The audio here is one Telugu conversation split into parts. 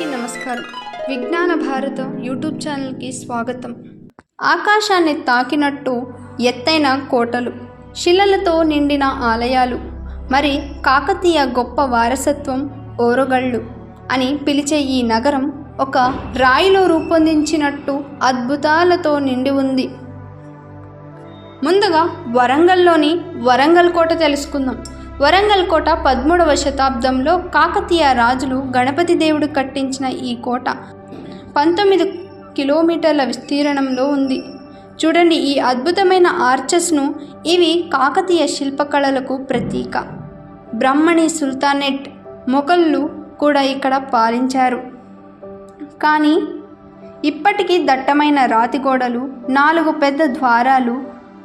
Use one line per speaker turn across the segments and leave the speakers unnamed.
అందరికీ నమస్కారం. విజ్ఞాన భారత యూట్యూబ్ ఛానల్కి స్వాగతం. ఆకాశాన్ని తాకినట్టు ఎత్తైన కోటలు శిలలతో నిండిన ఆలయాలు మరి కాకతీయ గొప్ప వారసత్వం ఓరగళ్ళు అని పిలిచే ఈ నగరం ఒక రాయిలో రూపొందించినట్టు అద్భుతాలతో నిండి ఉంది. ముందుగా వరంగల్లోని వరంగల్ కోట తెలుసుకుందాం. వరంగల్ కోట పదమూడవ శతాబ్దంలో కాకతీయ రాజులు గణపతి దేవుడు కట్టించిన ఈ కోట పంతొమ్మిది కిలోమీటర్ల విస్తీర్ణంలో ఉంది. చూడండి ఈ అద్భుతమైన ఆర్చెస్ను ఇవి కాకతీయ శిల్పకళలకు ప్రతీక. బ్రహ్మణి సుల్తానేట్ మొఘళ్ళు కూడా ఇక్కడ పాలించారు. కానీ ఇప్పటికీ దట్టమైన రాతి గోడలు నాలుగు పెద్ద ద్వారాలు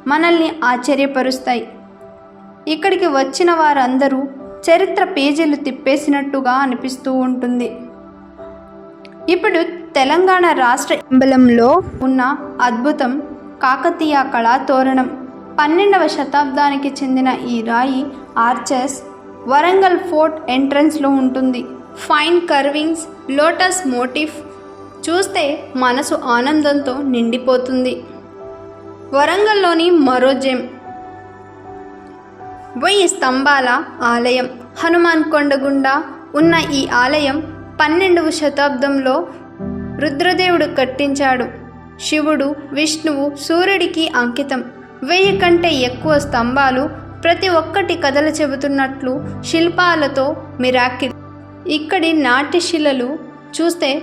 మనల్ని ఆశ్చర్యపరుస్తాయి. ఇక్కడికి వచ్చిన వారందరూ చరిత్ర పేజీలు తిప్పేసినట్టుగా అనిపిస్తూ ఉంటుంది. ఇప్పుడు తెలంగాణ రాష్ట్ర ఎంబలంలో ఉన్న అద్భుతం కాకతీయ కళా తోరణం. పన్నెండవ శతాబ్దానికి చెందిన ఈ రాయి ఆర్చెస్ వరంగల్ ఫోర్ట్ ఎంట్రన్స్లో ఉంటుంది. ఫైన్ కర్వింగ్స్ లోటస్ మోటిఫ్ చూస్తే మనసు ఆనందంతో నిండిపోతుంది. వరంగల్లోని మరో జెమ్ వెయ్యి స్తంభాల ఆలయం. హనుమాన్ కొండ గుండా ఉన్న ఈ ఆలయం పన్నెండవ శతాబ్దంలో రుద్రదేవుడు కట్టించాడు. శివుడు విష్ణువు సూర్యుడికి అంకితం. వెయ్యి కంటే ఎక్కువ స్తంభాలు ప్రతి ఒక్కటి కథలు చెబుతున్నట్లు శిల్పాలతో మిరాకిల్. ఇక్కడి నాట్యశిలలు చూస్తే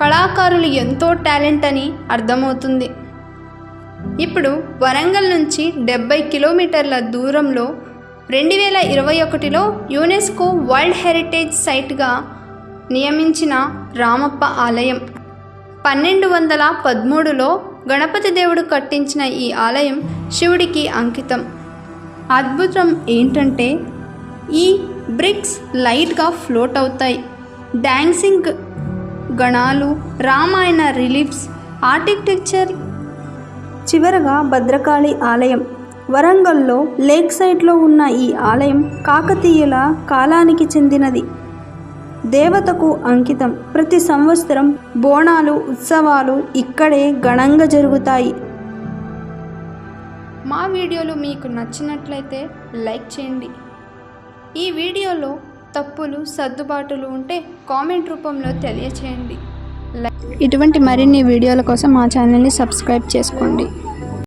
కళాకారులు ఎంతో టాలెంట్ అని అర్థమవుతుంది. ఇప్పుడు వరంగల్ నుంచి డెబ్బై కిలోమీటర్ల దూరంలో రెండు వేల ఇరవై ఒకటిలో యునెస్కో వరల్డ్ హెరిటేజ్ సైట్గా నియమించిన రామప్ప ఆలయం. పన్నెండు వందల పదమూడులో గణపతి దేవుడు కట్టించిన ఈ ఆలయం శివుడికి అంకితం. అద్భుతం ఏంటంటే ఈ బ్రిక్స్ లైట్గా ఫ్లోట్ అవుతాయి. డ్యాన్సింగ్ గణాలు రామాయణ రిలీఫ్స్ ఆర్కిటెక్చర్ చివరగా భద్రకాళి ఆలయం. వరంగల్లో లేక్ సైడ్లో ఉన్న ఈ ఆలయం కాకతీయుల కాలానికి చెందినది. దేవతకు అంకితం. ప్రతి సంవత్సరం బోనాలు ఉత్సవాలు ఇక్కడే ఘనంగా జరుగుతాయి. మా వీడియోలు మీకు నచ్చినట్లయితే లైక్ చేయండి. ఈ వీడియోలో తప్పులు సర్దుబాటులు ఉంటే కామెంట్ రూపంలో తెలియచేయండి. ఇటువంటి మరిన్ని వీడియోల కోసం మా ఛానల్ని సబ్స్క్రైబ్ చేసుకోండి.